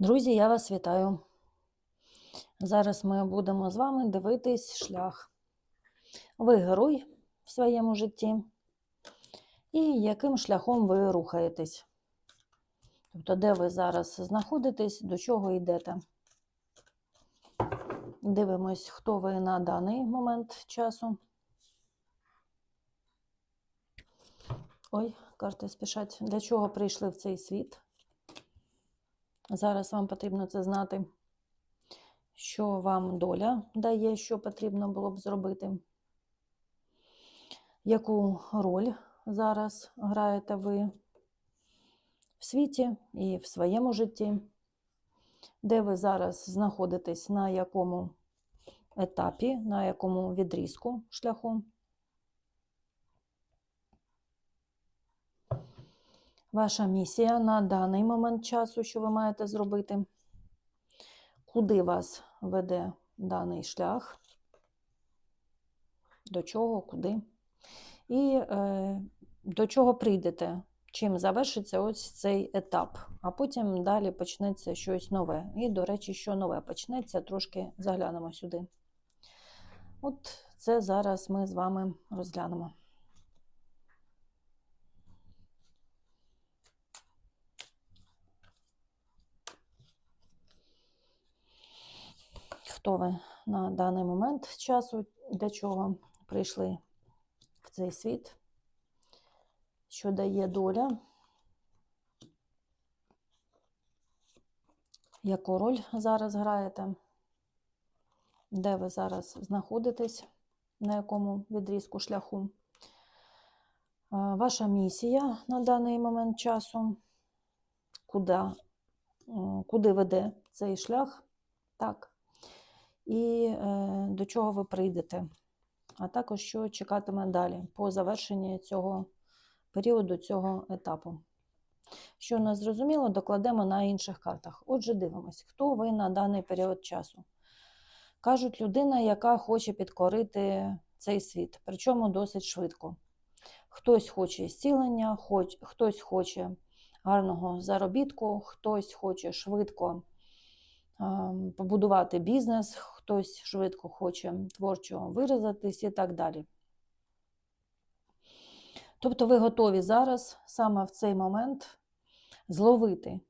Друзі, я вас вітаю. Зараз ми будемо з вами дивитись шлях. Ви герой в своєму житті, і яким шляхом ви рухаєтесь. Тобто, де ви зараз знаходитесь, до чого йдете. Дивимось, хто ви на даний момент часу. Ой, карти спішать. Для чого прийшли в цей світ? Зараз вам потрібно це знати, що вам доля дає, що потрібно було б зробити. Яку роль зараз граєте ви в світі і в своєму житті? Де ви зараз знаходитесь, на якому етапі, на якому відрізку шляху? Ваша місія на даний момент часу, що ви маєте зробити? Куди вас веде даний шлях? До чого, куди? І е, до чого прийдете? Чим завершиться ось цей етап, а потім далі почнеться щось нове. І, до речі, що нове почнеться, трошки заглянемо сюди. От це зараз ми з вами розглянемо. Хто ви на даний момент часу, для чого прийшли в цей світ? Що дає доля? Яку роль зараз граєте? Де ви зараз знаходитесь, на якому відрізку шляху? Е, Ваша місія на даний момент часу, куди, куди веде цей шлях? Так. І е, до чого ви прийдете, а також що чекатиме далі по завершенні цього періоду, цього етапу. Що не зрозуміло, докладемо на інших картах. Отже, дивимось, хто ви на даний період часу. Кажуть, людина, яка хоче підкорити цей світ, причому досить швидко. Хтось хоче зцілення, хоч, хтось хоче гарного заробітку, хтось хоче швидко ем, побудувати бізнес, хтось швидко хоче творчо виразитись і так далі. Тобто ви готові зараз, саме в цей момент, зловити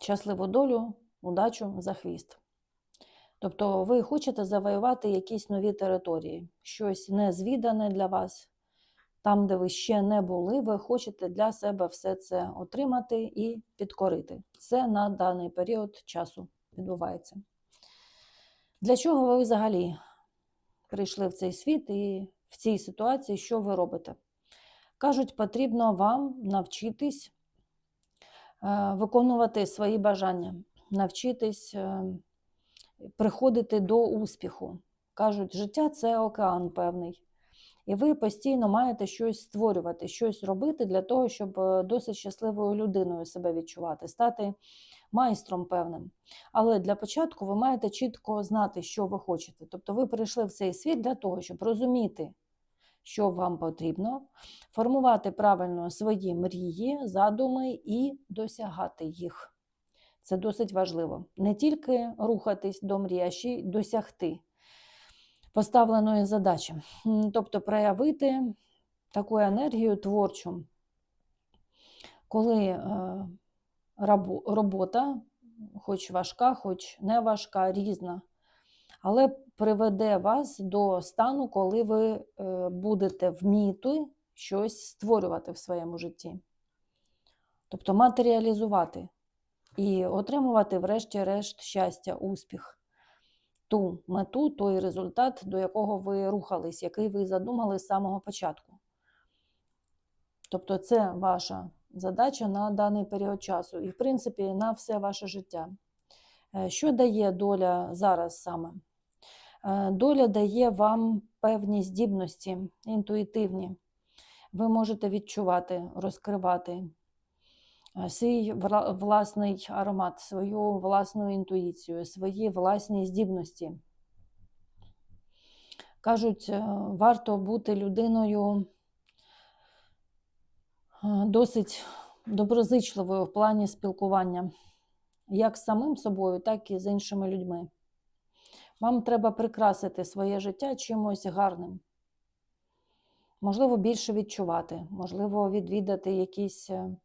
щасливу долю, удачу за хвіст. Тобто ви хочете завоювати якісь нові території, щось незвідане для вас, там, де ви ще не були, ви хочете для себе все це отримати і підкорити. Це на даний період часу відбувається. Для чого ви взагалі прийшли в цей світ і в цій ситуації, що ви робите? Кажуть, потрібно вам навчитись е, виконувати свої бажання, навчитись е, приходити до успіху. Кажуть, життя це океан певний. І ви постійно маєте щось створювати, щось робити для того, щоб е, досить щасливою людиною себе відчувати, стати майстром певним. Але для початку ви маєте чітко знати, що ви хочете. Тобто ви прийшли в цей світ для того, щоб розуміти, що вам потрібно, формувати правильно свої мрії, задуми і досягати їх. Це досить важливо. Не тільки рухатись до мрії, а ще й досягти поставленої задачі. Тобто проявити таку енергію творчу, коли е, робота, хоч важка, хоч не важка, різна, але приведе вас до стану, коли ви е, будете вміти щось створювати в своєму житті. Тобто матеріалізувати і отримувати, врешті-решт, щастя, успіх ту мету, той результат, до якого ви рухались, який ви задумали з самого початку. Тобто, це ваша задача на даний період часу і, в принципі, на все ваше життя. Е, Що дає доля зараз саме? Е, Доля дає вам певні здібності, інтуїтивні. Ви можете відчувати, розкривати е, свій власний аромат, свою власну інтуїцію, свої власні здібності. Кажуть, варто бути людиною досить доброзичливою в плані спілкування, як з самим собою, так і з іншими людьми. Вам треба прикрасити своє життя чимось гарним. Можливо, більше відчувати, можливо, відвідати якісь е,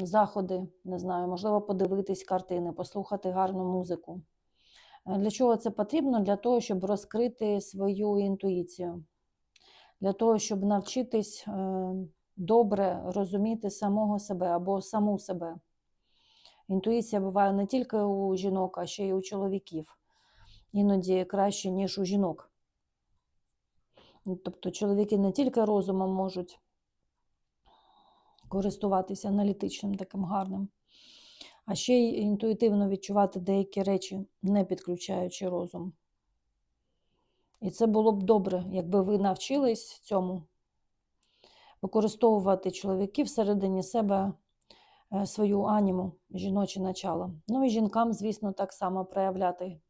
заходи, не знаю, можливо, подивитись картини, послухати гарну музику. Е, Для чого це потрібно? Для того, щоб розкрити свою інтуїцію, для того, щоб навчитись е, добре розуміти самого себе або саму себе. Інтуїція буває не тільки у жінок, а ще й у чоловіків. Іноді краще, ніж у жінок. Тобто чоловіки не тільки розумом можуть користуватися аналітичним таким гарним, а ще й інтуїтивно відчувати деякі речі, не підключаючи розум. І це було б добре, якби ви навчились цьому використовувати чоловіки всередині себе е, свою аніму, жіноче начало. Ну і жінкам, звісно, так само проявляти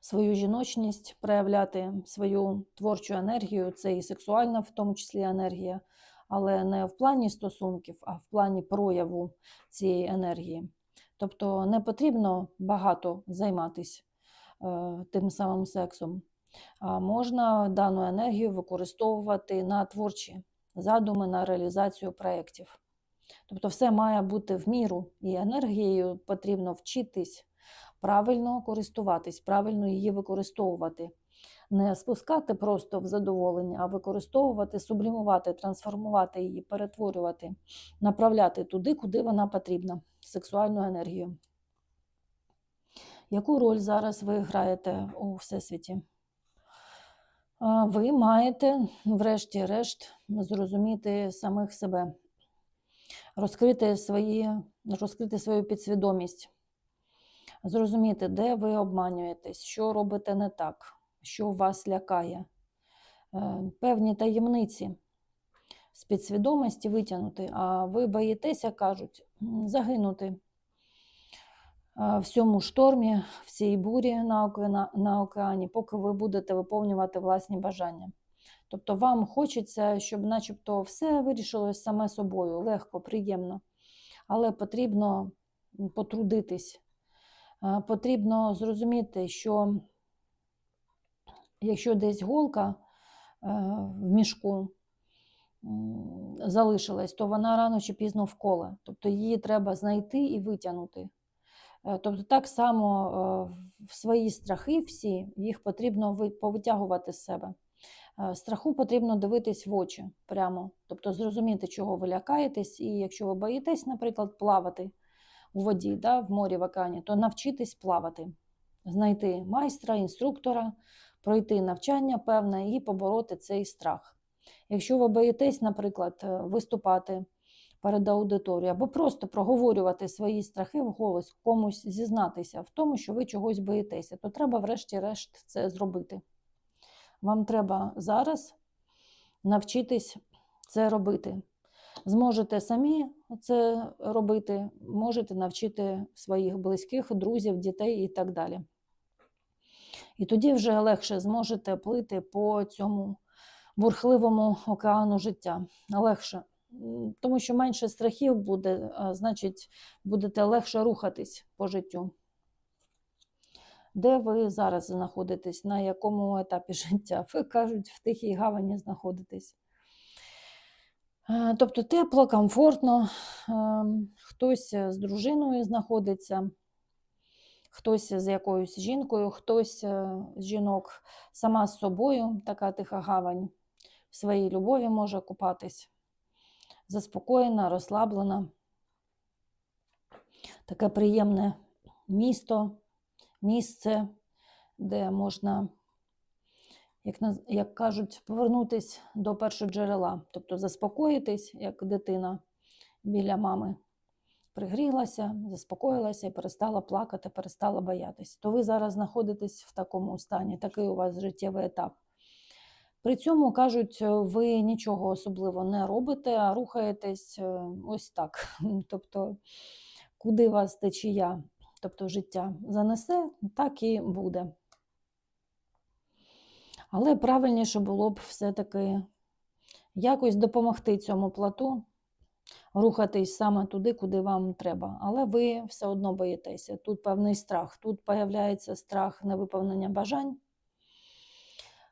свою жіночність, проявляти свою творчу енергію, це і сексуальна, в тому числі енергія, але не в плані стосунків, а в плані прояву цієї енергії. Тобто не потрібно багато займатися е, тим самим сексом, можна дану енергію використовувати на творчі задуми, на реалізацію проєктів. Тобто все має бути в міру, і енергією потрібно вчитись правильно користуватись, правильно її використовувати. Не спускати просто в задоволення, а використовувати, сублімувати, трансформувати її, перетворювати, направляти туди, куди вона потрібна, сексуальну енергію. Яку роль зараз ви граєте у всесвіті? Ви маєте, врешті-решт, зрозуміти самих себе, розкрити, свої, розкрити свою підсвідомість зрозуміти, де ви обманюєтесь, що робите не так, що вас лякає, Е, певні таємниці з підсвідомості витягнути, а ви боїтеся, кажуть, загинути в цьому штормі, в цій бурі на океані, поки ви будете виповнювати власні бажання. Тобто вам хочеться, щоб начебто все вирішилось саме собою, легко, приємно, але потрібно потрудитись. Потрібно зрозуміти, що якщо десь голка е, в мішку залишилась, то вона рано чи пізно вколе. Тобто її треба знайти і витягнути. Е, Тобто, так само е, в свої страхи всі їх потрібно повитягувати з себе. Е, Страху потрібно дивитись в очі прямо, тобто зрозуміти, чого ви лякаєтесь, і якщо ви боїтесь, наприклад, плавати у воді, да, в морі в океані, то навчитись плавати, знайти майстра, інструктора, пройти навчання певне і побороти цей страх. Якщо ви боїтесь, наприклад, виступати перед аудиторією або просто проговорювати свої страхи вголос, комусь зізнатися в тому, що ви чогось боїтеся, то треба, врешті-решт, це зробити. Вам треба зараз навчитись це робити. Зможете самі це робити, можете навчити своїх близьких, друзів, дітей і так далі. І тоді вже легше зможете плити по цьому бурхливому океану життя. Легше. Тому що менше страхів буде, значить, будете легше рухатись по життю. Де ви зараз знаходитесь, на якому етапі життя? Ви кажуть, в тихій гавані знаходитесь. Тобто тепло, комфортно, хтось з дружиною знаходиться, хтось з якоюсь жінкою, хтось е, з жінок сама з собою, така тиха гавань, в своїй любові може купатись, заспокоєна, розслаблена. Таке приємне місто, місце, де можна, як, як кажуть, повернутися до першого джерела, тобто заспокоїтись, як дитина біля мами. Пригрілася, заспокоїлася і перестала плакати, перестала боятись. То ви зараз знаходитесь в такому стані, такий у вас життєвий етап. При цьому кажуть, е, ви нічого особливо не робите, а рухаєтесь е, ось так. Тобто, куди вас течія, тобто життя занесе, так і буде. Але правильніше було б все-таки якось допомогти цьому плату рухатись саме туди, куди вам треба. Але ви все одно боїтеся. Тут певний страх. Тут появляється страх невиповнення бажань,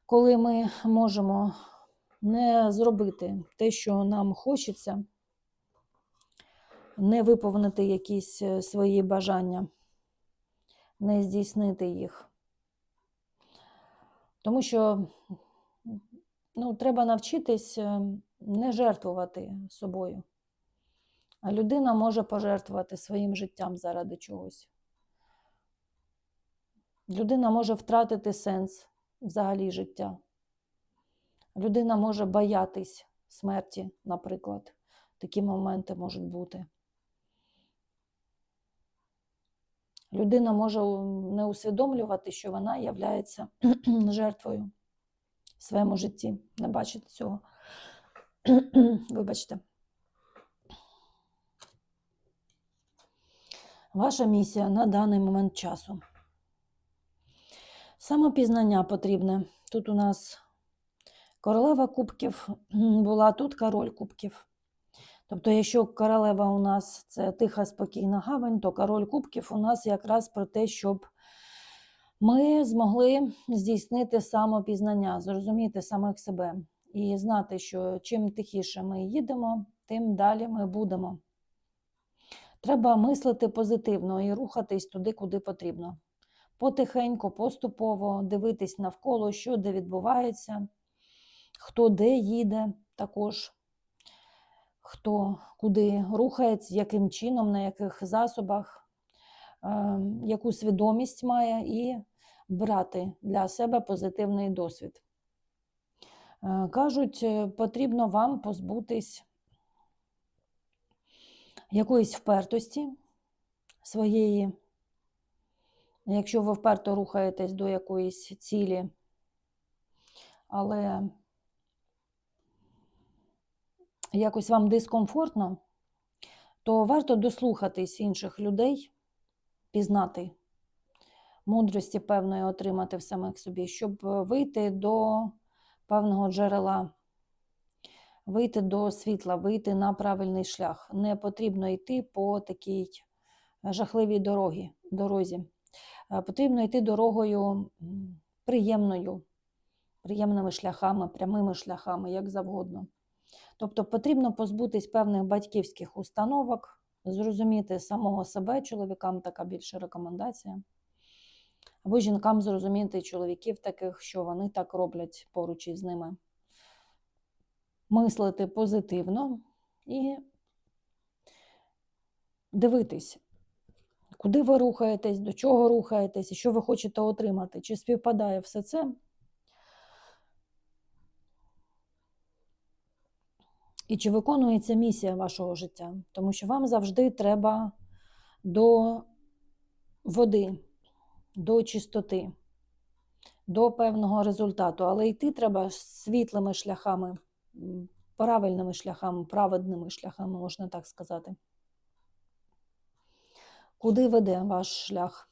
коли ми можемо не зробити те, що нам хочеться, не виповнити якісь е, свої бажання, не здійснити їх. Тому що ну, треба навчитись е, не жертвувати собою. А людина може пожертвувати своїм життям заради чогось. Людина може втратити сенс взагалі життя. Людина може боятись смерті, наприклад. Такі моменти можуть бути. Людина може не усвідомлювати, що вона є жертвою в своєму житті, не бачити цього. Вибачте. Ваша місія на даний момент часу. Самопізнання потрібне. Тут у нас королева кубків була, тут король кубків. Тобто, якщо королева у нас це тиха, спокійна гавань, то король кубків у нас якраз про те, щоб ми змогли здійснити самопізнання, зрозуміти самих себе і знати, що чим тихіше ми їдемо, тим далі ми будемо. Треба мислити позитивно і рухатись туди, куди потрібно. Потихеньку, поступово дивитись навколо, що де відбувається, хто де їде також, хто куди рухається, яким чином, на яких засобах, е, яку свідомість має, і брати для себе позитивний досвід. Е, Кажуть, е, потрібно вам позбутись якоїсь впертості своєї. Якщо ви вперто рухаєтесь до якоїсь цілі, але якось вам дискомфортно, то варто дослухатись інших людей, пізнати мудрості певної отримати в самих собі, щоб вийти до певного джерела, вийти до світла, вийти на правильний шлях. Не потрібно йти по такій жахливій дорогі, дорозі. Е, Потрібно йти дорогою приємною, приємними шляхами, прямими шляхами, як завгодно. Тобто потрібно позбутись певних батьківських установок, зрозуміти самого себе, чоловікам така більша рекомендація. Або жінкам зрозуміти чоловіків таких, що вони так роблять поруч із ними. Мислити позитивно і дивитись, куди ви рухаєтесь, до чого рухаєтесь, і що ви хочете отримати, чи співпадає все це. І чи виконується місія вашого життя? Тому що вам завжди треба до води, до чистоти, до певного результату. Але йти треба світлими шляхами, правильними шляхами, праведними шляхами, можна так сказати. Куди веде ваш шлях?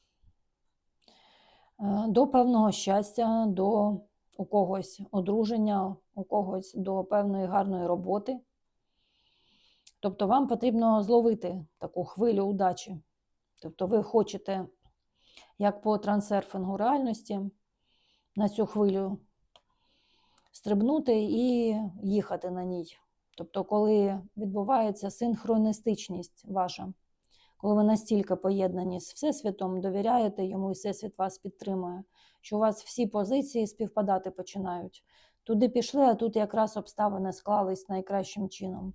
Е, До певного щастя, до у когось одруження, у когось до певної гарної роботи. Тобто вам потрібно зловити таку хвилю удачі. Тобто ви хочете, як по трансерфингу реальності, на цю хвилю стрибнути і їхати на ній. Тобто, коли відбувається синхроністичність ваша, коли ви настільки поєднані з Всесвітом, довіряєте йому, і Всесвіт вас підтримує, що у вас всі позиції співпадати починають. Туди пішли, а тут якраз обставини склались найкращим чином.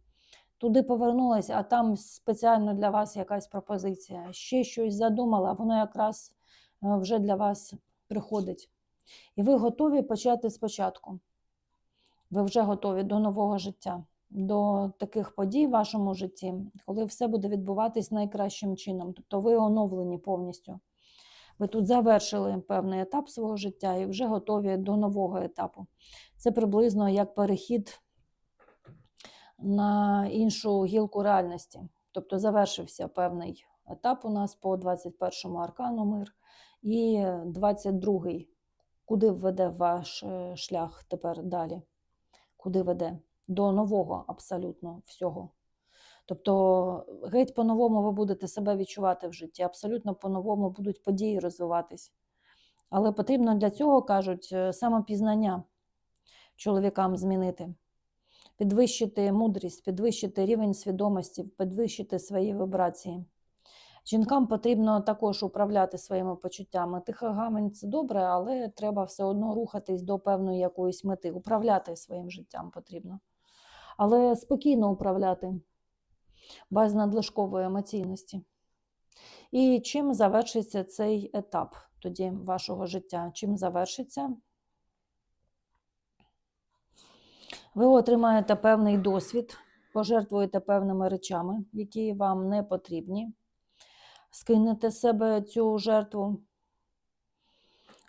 Туди повернулись, а там спеціально для вас якась пропозиція. Ще щось задумала, воно якраз е, вже для вас приходить. І ви готові почати спочатку. Ви вже готові до нового життя, до таких подій в вашому житті, коли все буде відбуватись найкращим чином. Тобто ви оновлені повністю. Ви тут завершили певний етап свого життя і вже готові до нового етапу. Це приблизно як перехід на іншу гілку реальності. Тобто завершився певний етап у нас по 21-му аркану мир. І 22-й, куди веде ваш е, шлях тепер далі? Куди веде? До нового абсолютно всього. Тобто геть по-новому ви будете себе відчувати в житті, абсолютно по-новому будуть події розвиватись. Але потрібно для цього, кажуть, е, самопізнання чоловікам змінити, підвищити мудрість, підвищити рівень свідомості, підвищити свої вібрації. Жінкам потрібно також управляти своїми почуттями. Тиха гамень це добре, але треба все одно рухатись до певної якоїсь мети. Управляти своїм життям потрібно. Але спокійно управляти, без надлишкової емоційності. І чим завершиться цей етап тоді вашого життя? Чим завершиться? Ви отримаєте певний досвід, пожертвуєте певними речами, які вам не потрібні скинете з себе цю жертву,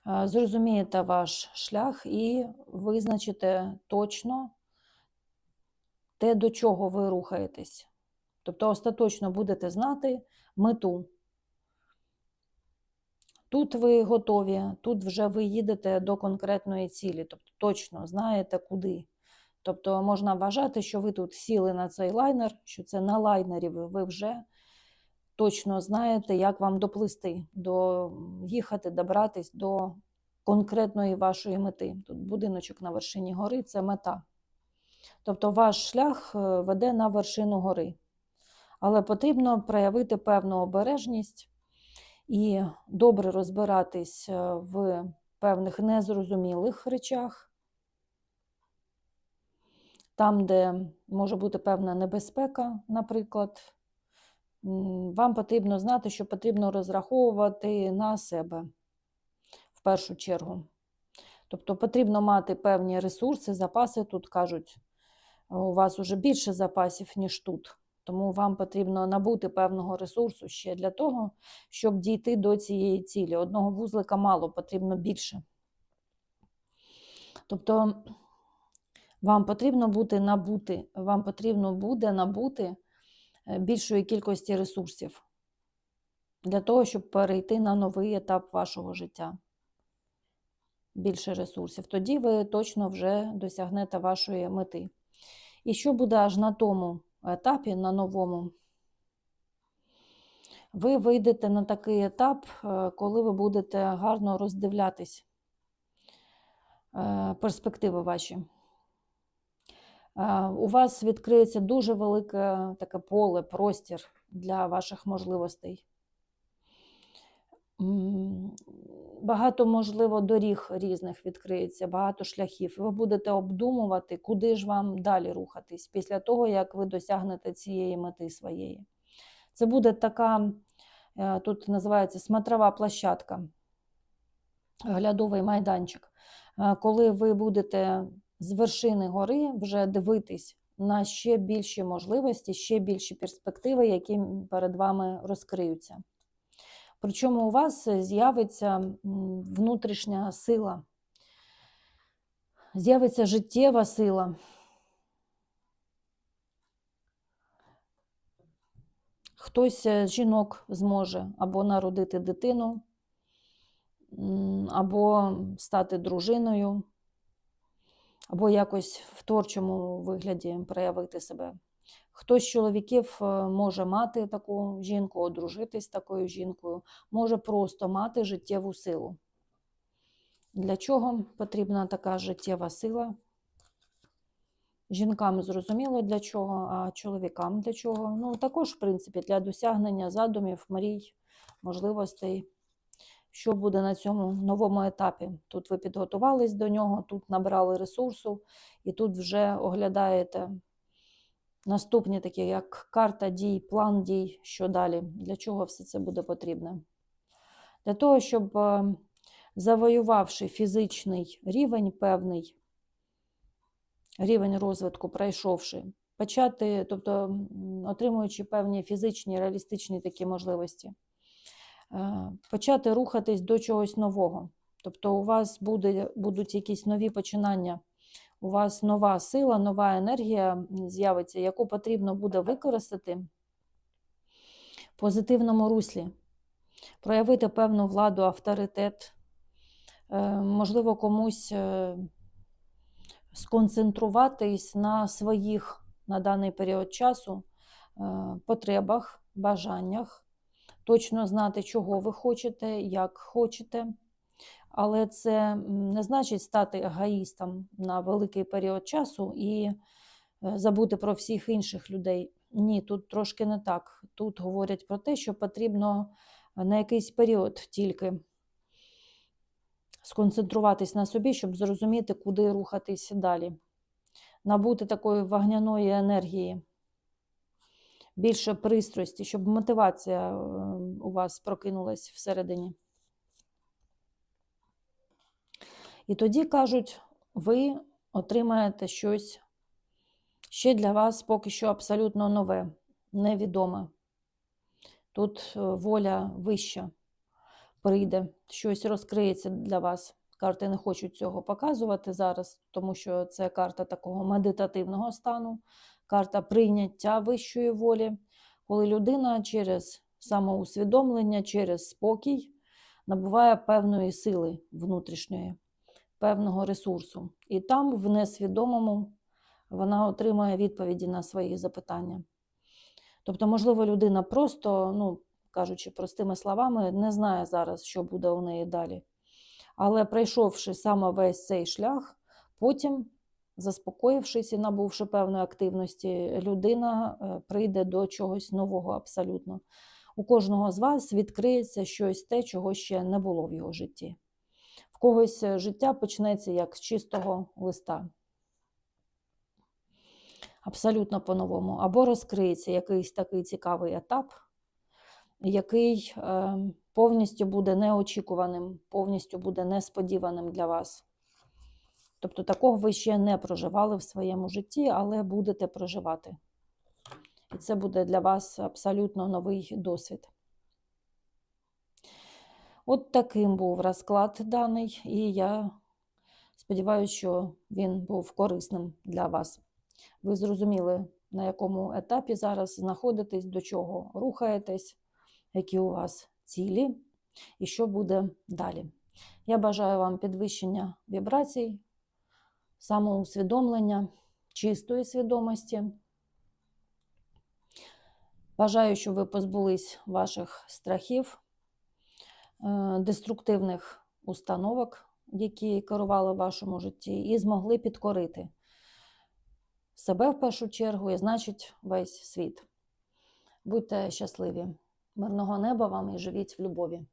е, зрозумієте ваш шлях і визначите точно те, до чого ви рухаєтесь. Тобто остаточно будете знати мету. Тут ви готові, тут вже ви їдете до конкретної цілі, тобто точно знаєте куди. Тобто можна вважати, що ви тут сіли на цей лайнер, що це на лайнері ви, вже точно знаєте, як вам доплисти, до, їхати, добратись до конкретної вашої мети. Тут будиночок на вершині гори це мета. Тобто ваш шлях е, веде на вершину гори. Але потрібно проявити певну обережність і добре розбиратись е, в певних незрозумілих речах, там, де може бути певна небезпека, наприклад, Вам потрібно знати, що потрібно розраховувати на себе в першу чергу. Тобто потрібно мати певні ресурси, запаси. Тут кажуть, у вас вже більше запасів, ніж тут. Тому вам потрібно набути певного ресурсу ще для того, щоб дійти до цієї цілі. Одного вузлика мало, потрібно більше. Тобто вам потрібно бути набути, вам потрібно буде набути Е, більшої кількості ресурсів для того, щоб перейти на новий етап вашого життя. Більше ресурсів. Тоді ви точно вже досягнете вашої мети. І що буде аж на тому етапі, на новому? Ви вийдете на такий етап, е, коли ви будете гарно роздивлятись е, перспективи ваші у вас відкриється дуже велике таке поле, простір для ваших можливостей. Багато, можливо, доріг різних відкриється, багато шляхів. Ви будете обдумувати, куди ж вам далі рухатись після того, як ви досягнете цієї мети своєї. Це буде така, е, тут називається смотрова площадка, глядовий майданчик. Е, коли ви будете з вершини гори вже дивитись на ще більші можливості, ще більші перспективи, які перед вами розкриються. Причому у вас з'явиться внутрішня сила, з'явиться життєва сила. Хтось з жінок зможе або народити дитину, або стати дружиною або якось в творчому вигляді проявити себе. Хтось з чоловіків е, може мати таку жінку, одружитись з такою жінкою, може просто мати життєву силу. Для чого потрібна така життєва сила? Жінкам зрозуміло для чого, а чоловікам для чого. Ну, також, в принципі, для досягнення задумів, мрій, можливостей що буде на цьому новому етапі. Тут ви підготувались до нього, тут набрали ресурсу, і тут вже оглядаєте наступні такі, як карта дій, план дій, що далі, для чого все це буде потрібно. Для того, щоб е, завоювавши фізичний рівень певний, рівень розвитку, пройшовши, почати, тобто отримуючи певні фізичні, реалістичні такі можливості. Е, почати рухатись до чогось нового. Тобто, у вас буде, будуть якісь нові починання, у вас нова сила, нова енергія з'явиться, яку потрібно буде використати в позитивному руслі, проявити певну владу, авторитет, е, можливо, комусь е, сконцентруватись на своїх на даний період часу, потребах, бажаннях, точно знати, чого ви хочете, як хочете. Але це не значить стати егоїстом на великий період часу і е, забути про всіх інших людей. Ні, тут трошки не так. Тут говорять про те, що потрібно на якийсь період тільки сконцентруватись на собі, щоб зрозуміти, куди рухатись далі. Набути такої вогняної енергії, більше пристрасті, щоб мотивація е, у вас прокинулась всередині. І тоді кажуть, ви отримаєте щось ще для вас поки що абсолютно нове, невідоме. Тут е, воля вища прийде, щось розкриється для вас. Карти не хочуть цього показувати зараз, тому що це карта такого медитативного стану, карта прийняття вищої волі, коли людина через самоусвідомлення, через спокій набуває певної сили внутрішньої, певного ресурсу. І там, в несвідомому, вона отримує відповіді на свої запитання. Тобто, можливо, людина просто, ну, кажучи простими словами, не знає зараз, що буде у неї далі. Але пройшовши саме весь цей шлях, потім, заспокоївшись і набувши певної активності, людина е, прийде до чогось нового абсолютно. У кожного з вас відкриється щось те, чого ще не було в його житті. Когось е, життя почнеться як з чистого листа. Абсолютно по-новому. Або розкриється якийсь такий цікавий етап, який е, повністю буде неочікуваним, повністю буде несподіваним для вас. Тобто такого ви ще не проживали в своєму житті, але будете проживати. І це буде для вас абсолютно новий досвід. От таким був розклад даний, і я сподіваюся, що він був корисним для вас. Ви зрозуміли, на якому етапі зараз знаходитесь, до чого рухаєтесь, які у вас цілі і що буде далі. Я бажаю вам підвищення вібрацій, самоусвідомлення, чистої свідомості. Бажаю, щоб ви позбулись ваших страхів, деструктивних установок, які керували в вашому житті, і змогли підкорити себе в першу чергу і, значить, весь світ. Будьте щасливі! Мирного неба вам і живіть в любові!